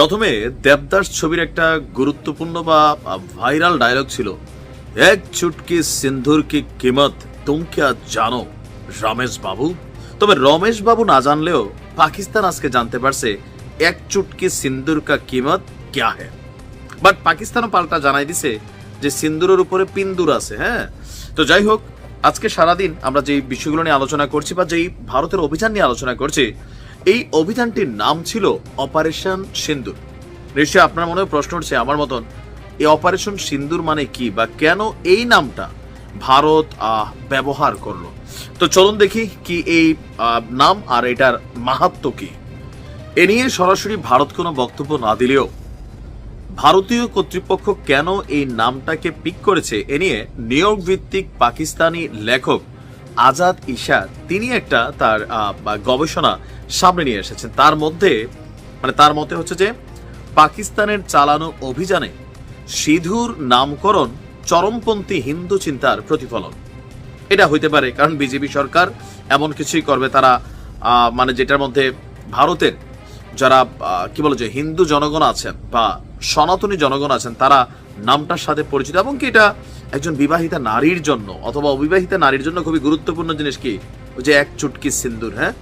প্রথমে দেবদাস ছবির একটা গুরুত্বপূর্ণ বা ভাইরাল ডায়লগ ছিল। এক চুটকি সিন্ধুর কি কিমত তুম क्या জানো, রমেশ বাবু? তবে রমেশ বাবু না জানলেও পাকিস্তান আজকে জানতে পারছে এক চুটকি সিন্দুর কা কিমত ক্যা হ্যায়। বাট পাকিস্তানও পাল্টা জানাই দিছে যে সিন্দুরের উপরে পিন্দুর আছে হ্যাঁ? তো যাই হোক, আজকে সারাদিন আমরা যেই বিষয়গুলো নিয়ে আলোচনা করছি বা যেই ভারতের অভিযান নিয়ে আলোচনা করছি এই অভিযানটির নাম ছিল অপারেশন সিন্দুর। নিশ্চয়ই আপনার মনে প্রশ্ন উঠছে, আমার মতন। এই অপারেশন সিন্দুর মানে কি বা কেন এই নামটা ভারত ব্যবহার করল? তো চলুন দেখি কি এই নাম আর এটার মাহাত্ম কি। এ নিয়ে সরাসরি ভারত কোনো বক্তব্য না দিলেও ভারতীয় কর্তৃপক্ষ কেন এই নামটাকে পিক করেছে, এ নিয়ে নিউ ভিত্তিক পাকিস্তানি লেখক আজাদ ঈশা তিনি একটা তার গবেষণা সামনে নিয়ে এসেছেন। তার মধ্যে মানে তার মতে হচ্ছে যে, পাকিস্তানের চালানো অভিযানে সিধুর নামকরণ চরমপন্থী হিন্দু চিন্তার প্রতিফলন। এটা হইতে পারে, কারণ বিজেপি সরকার এমন কিছুই করবে, তারা মানে যেটার মধ্যে ভারতের যারা কি বলে যে, হিন্দু জনগণ আছেন বা সনাতনী জনগণ আছেন, তারা নামটার সাথে পরিচিত। এবং কি এটা একজন বিবাহিতা নারীর জন্য অথবা অবিবাহিতা নারীর জন্য খুবই গুরুত্বপূর্ণ জিনিস কি? যে এক চুটকি সিন্দুর হ্যাঁ?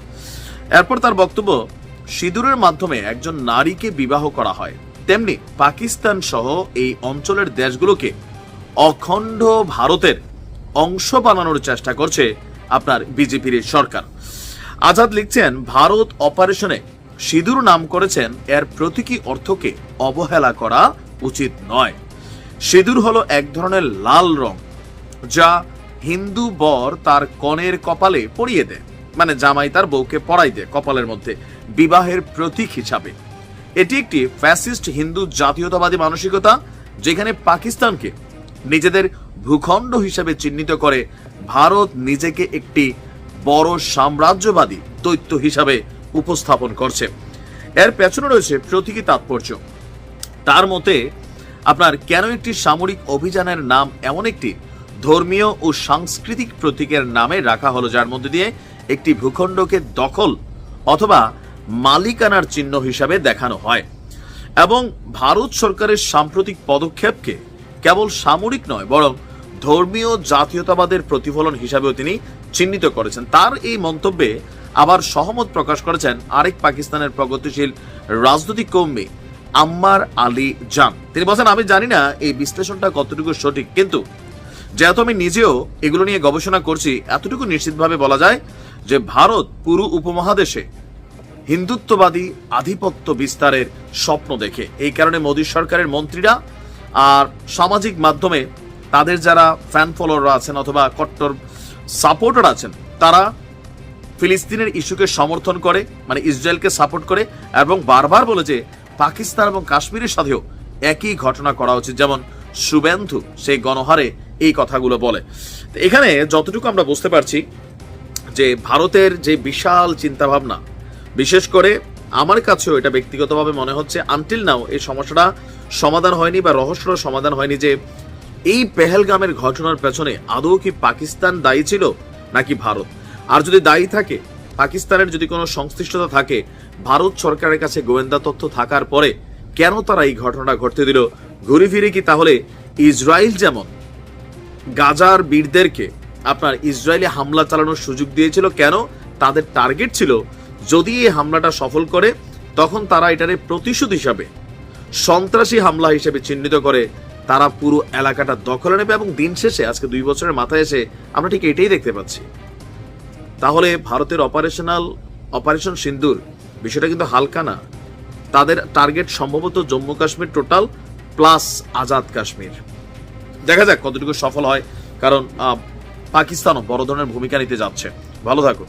এরপর তার বক্তব্য, সিঁদুরের মাধ্যমে একজন নারীকে বিবাহ করা হয়। তেমনি পাকিস্তান সহ এই অঞ্চলের দেশগুলোকে অখণ্ড ভারতের অংশ বানানোর চেষ্টা করছে আপনার বিজেপির সরকার। আজাদ লিখছেন, ভারত অপারেশনে সিঁদুর নাম করেছেন, এর প্রতীকী অর্থকে অবহেলা করা উচিত নয়। সিঁদুর হলো এক ধরনের লাল রং, যা হিন্দু বর তার কনের কপালে পরিয়ে দেয় মানে জামাই তার বউকে পরাই দেয় কপালের মধ্যে, বিবাহের প্রতীক হিসাবে। এটি একটি ফ্যাসিস্ট হিন্দু জাতীয়তাবাদী মানসিকতা, যেখানে পাকিস্তানকে নিজেদের ভূখণ্ড হিসেবে চিহ্নিত করে ভারত নিজেকে একটি বড় সাম্রাজ্যবাদী দৈত্য হিসাবে উপস্থাপন করছে। এর পেছনে রয়েছে প্রতীকী তাৎপর্য। তার মতে আপনার কেন একটি সামরিক অভিযানের নাম এমন একটি? ধর্মীয় ও সাংস্কৃতিক প্রতীকের নামে রাখা হলো যার মধ্যে দিয়ে একটি ভূখণ্ডকে দখল অথবা মালিকানার চিহ্ন হিসাবে দেখানো হয়। এবং ভারত সরকারের সাম্প্রতিক পদক্ষেপকে কেবল সামরিক নয়, বরং ধর্মীয় জাতীয়তাবাদের প্রতিফলন হিসাবেও তিনি চিহ্নিত করেছেন। তার এই মন্তব্যে আবার সহমত প্রকাশ করেছেন আরেক পাকিস্তানের প্রগতিশীল রাজনৈতিক কর্মী আম্মার আলী জান। তিনি বলছেন, আমি জানি না এই বিশ্লেষণটা কতটুকু সঠিক, কিন্তু যেহেতু আমি নিজেও এগুলো নিয়ে গবেষণা করছি, এতটুকু নিশ্চিতভাবে বলা যায় যে ভারত পুরো উপমহাদেশে হিন্দুত্ববাদী আধিপত্য বিস্তারের স্বপ্ন দেখে। এই কারণে মোদী সরকারের মন্ত্রীরা আর সামাজিক মাধ্যমে তাদের যারা ফ্যান ফলোয়াররা আছেন অথবা কট্টর সাপোর্টার আছেন, তারা ফিলিস্তিনের ইস্যুকে সমর্থন করে মানে ইসরায়েলকে সাপোর্ট করে এবং বারবার বলে যে পাকিস্তান এবং কাশ্মীরের সাথেও একই ঘটনা করা উচিত। যেমন শুভেন্দু সেই গণহারে এই কথাগুলো বলে। এখানে যতটুকু আমরা বুঝতে পারছি যে ভারতের যে বিশাল চিন্তাভাবনা, বিশেষ করে আমার কাছেও এটা ব্যক্তিগতভাবে মনে হচ্ছে আনটিল নাও এই সমস্যাটা সমাধান হয়নি বা রহস্যটা সমাধান হয়নি যে এই পেহেলগামের ঘটনার পেছনে আদৌ কি পাকিস্তান দায়ী ছিল নাকি ভারত? আর যদি দায়ী থাকে পাকিস্তানের যদি কোনো সংশ্লিষ্টতা থাকে, ভারত সরকারের কাছে গোয়েন্দা তথ্য থাকার পরে কেন তারা এই ঘটনাটা ঘটতে দিল? ঘুরে ফিরে কি তাহলে ইসরায়েল যেমন? গাজার বীরদেরকে আপনার ইসরায়েলে হামলা চালানোর সুযোগ দিয়েছিল কেন? তাদের টার্গেট ছিল, যদি এই হামলাটা সফল করে, তখন তারা এটারে প্রতিশোধ হিসাবে, সন্ত্রাসী হামলা হিসেবে চিহ্নিত করে, তারা পুরো এলাকাটা দখলে নেবে এবং দিন শেষে, আজকে দুই বছরের মাথায় এসে, আমরা ঠিক এটাই দেখতে পাচ্ছি। তাহলে ভারতের অপারেশনাল অপারেশন সিন্দুর বিষয়টা কিন্তু হালকা না। তাদের টার্গেট সম্ভবত জম্মু কাশ্মীর টোটাল প্লাস আজাদ কাশ্মীর। দেখা যাক কতটুকু সফল হয়, কারণ পাকিস্তানও বড় ধরনের ভূমিকা নিতে যাচ্ছে। ভালো থাকুন।